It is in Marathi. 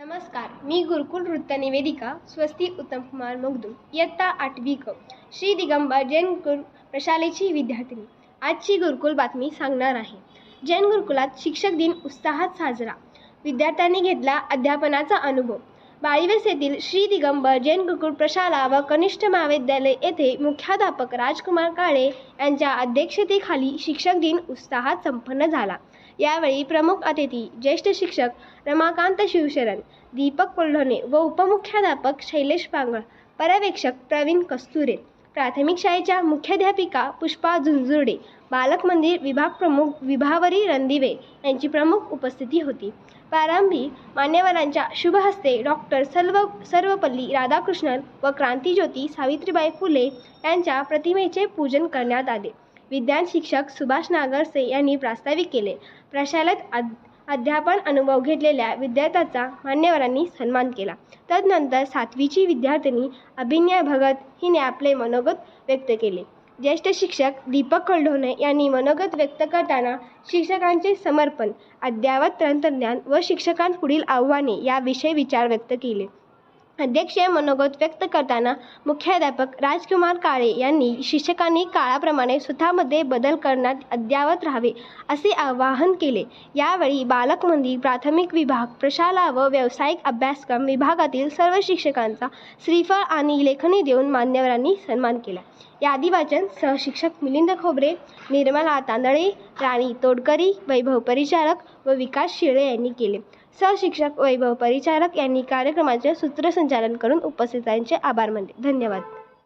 नमस्कार मी गुरुकुल वृत्त निवेदिका स्वस्ती उत्तम कुमार मगदूम इयत्ता आठवी क. श्री दिगंबर जैन गुरु प्रशालेची विद्यार्थिनी. आजची गुरुकुल बातमी सांगणार आहे. जैन गुरुकुलात शिक्षक दिन उत्साहात साजरा. विद्यार्थ्यांनी घेतला अध्यापनाचा अनुभव. बाळीवेस येथील श्री दिगंबर जैन गुरुकुल प्रशाला व कनिष्ठ महाविद्यालय येथे मुख्याध्यापक राजकुमार काळे यांच्या अध्यक्षतेखाली शिक्षक दिन उत्साहात संपन्न झाला. यावेळी प्रमुख अतिथी ज्येष्ठ शिक्षक रमाकांत शिवशरण दीपक कोल्हणे व उपमुख्याध्यापक शैलेश पांगळ पर्यवेक्षक प्रवीण कस्तुरे प्राथमिक शाळेच्या मुख्याध्यापिका पुष्पा झुंझुर्डे बालक मंदिर विभाग प्रमुख विभावरी रणदिवे यांची प्रमुख उपस्थिती होती. प्रारंभी मान्यवरांच्या शुभहस्ते डॉक्टर सर्व सर्वपल्ली राधाकृष्णन व क्रांतीज्योती सावित्रीबाई फुले यांच्या प्रतिमेचे पूजन करण्यात आले. विज्ञान शिक्षक सुभाष नागरसे यांनी प्रास्ताविक केले. प्रशालेत अध्यापन अनुभव घेतलेल्या विद्यार्थ्याचा मान्यवरांनी सन्मान केला. तदनंतर सातवीची विद्यार्थिनी अभिनय भगत हिने आपले मनोगत व्यक्त केले. ज्येष्ठ शिक्षक दीपक खंडोने यांनी मनोगत व्यक्त करताना शिक्षकांचे समर्पण अद्ययावत तंत्रज्ञान व शिक्षकांपुढील आव्हाने याविषयी विचार व्यक्त केले. अध्यक्षीय मनोगत व्यक्त करताना मुख्याध्यापक राजकुमार काळे यांनी शिक्षकांनी काळाप्रमाणे स्वतःमध्ये बदल करण्यात अद्ययावत राहावे असे आवाहन केले. यावेळी बालक मंदिर प्राथमिक विभाग प्रशाला व व्यावसायिक अभ्यासक्रम विभागातील सर्व शिक्षकांचा श्रीफळ आणि लेखनी देऊन मान्यवरांनी सन्मान केला. यादी वाचन सहशिक्षक मिलिंद खोबरे निर्मला तांदळे राणी तोडकरी वैभव परिचारक व विकास शिळे यांनी केले. सहशिक्षक वैभव परिचारक यांनी कार्यक्रमाचे सूत्रसंचालन करून उपस्थितांचे आभार मानले. धन्यवाद.